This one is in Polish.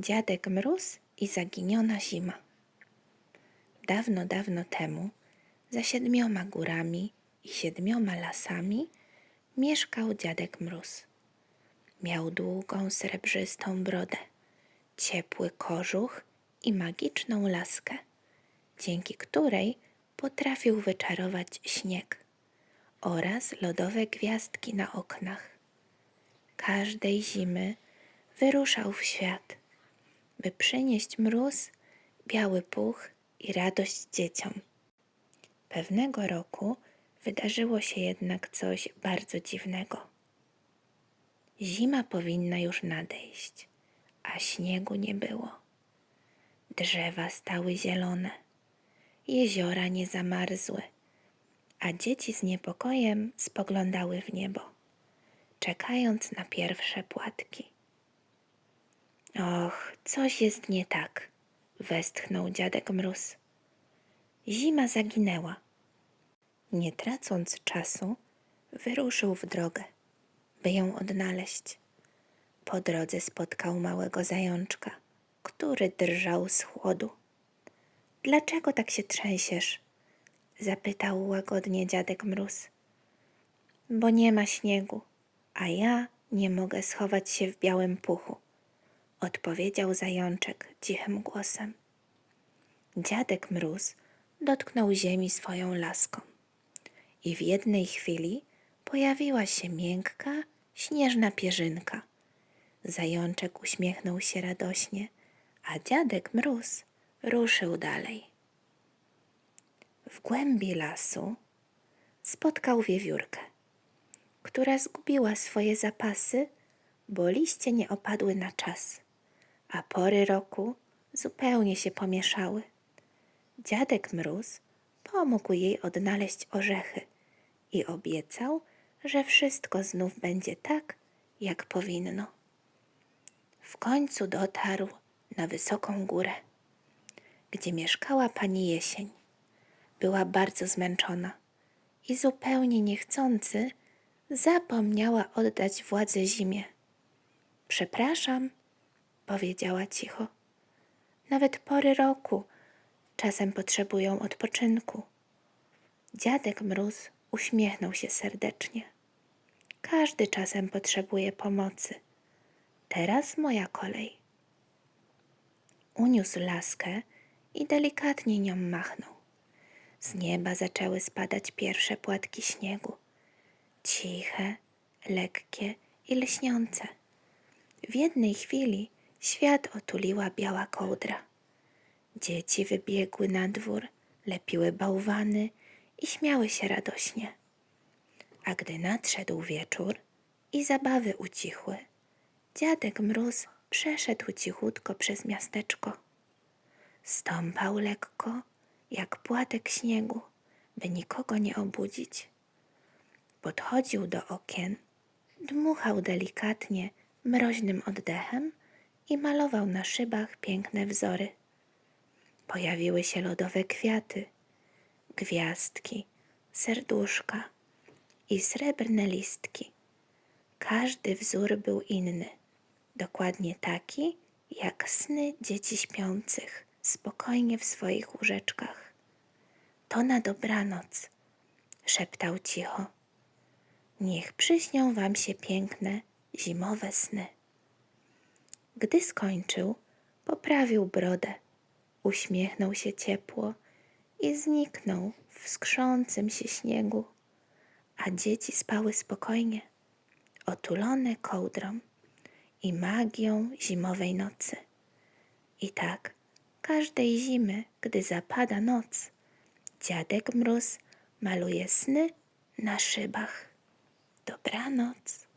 Dziadek Mróz i zaginiona zima. Dawno, dawno temu, za siedmioma górami i siedmioma lasami, mieszkał dziadek Mróz. Miał długą, srebrzystą brodę, ciepły kożuch i magiczną laskę, dzięki której potrafił wyczarować śnieg oraz lodowe gwiazdki na oknach. Każdej zimy wyruszał w świat, by przynieść mróz, biały puch i radość dzieciom. Pewnego roku wydarzyło się jednak coś bardzo dziwnego. Zima powinna już nadejść, a śniegu nie było. Drzewa stały zielone, jeziora nie zamarzły, a dzieci z niepokojem spoglądały w niebo, czekając na pierwsze płatki. Och, coś jest nie tak, westchnął dziadek Mróz. Zima zaginęła. Nie tracąc czasu, wyruszył w drogę, by ją odnaleźć. Po drodze spotkał małego zajączka, który drżał z chłodu. Dlaczego tak się trzęsiesz? zapytał łagodnie dziadek Mróz. Bo nie ma śniegu, a ja nie mogę schować się w białym puchu, odpowiedział zajączek cichym głosem. Dziadek Mróz dotknął ziemi swoją laską i w jednej chwili pojawiła się miękka, śnieżna pierzynka. Zajączek uśmiechnął się radośnie, a dziadek Mróz ruszył dalej. W głębi lasu spotkał wiewiórkę, która zgubiła swoje zapasy, bo liście nie opadły na czas, a pory roku zupełnie się pomieszały. Dziadek Mróz pomógł jej odnaleźć orzechy i obiecał, że wszystko znów będzie tak, jak powinno. W końcu dotarł na wysoką górę, gdzie mieszkała pani jesień. Była bardzo zmęczona i zupełnie niechcący zapomniała oddać władzę zimie. Przepraszam, powiedziała cicho. Nawet pory roku czasem potrzebują odpoczynku. Dziadek Mróz uśmiechnął się serdecznie. Każdy czasem potrzebuje pomocy. Teraz moja kolej. Uniósł laskę i delikatnie nią machnął. Z nieba zaczęły spadać pierwsze płatki śniegu. Ciche, lekkie i lśniące. W jednej chwili świat otuliła biała kołdra. Dzieci wybiegły na dwór, lepiły bałwany i śmiały się radośnie. A gdy nadszedł wieczór i zabawy ucichły, dziadek Mróz przeszedł cichutko przez miasteczko. Stąpał lekko, jak płatek śniegu, by nikogo nie obudzić. Podchodził do okien, dmuchał delikatnie mroźnym oddechem i malował na szybach piękne wzory. Pojawiły się lodowe kwiaty, gwiazdki, serduszka i srebrne listki. Każdy wzór był inny, dokładnie taki, jak sny dzieci śpiących spokojnie w swoich łóżeczkach. To na dobranoc, szeptał cicho. Niech przyśnią wam się piękne, zimowe sny. Gdy skończył, poprawił brodę, uśmiechnął się ciepło i zniknął w skrzącym się śniegu, a dzieci spały spokojnie, otulone kołdrą i magią zimowej nocy. I tak każdej zimy, gdy zapada noc, dziadek mróz maluje sny na szybach. Dobranoc.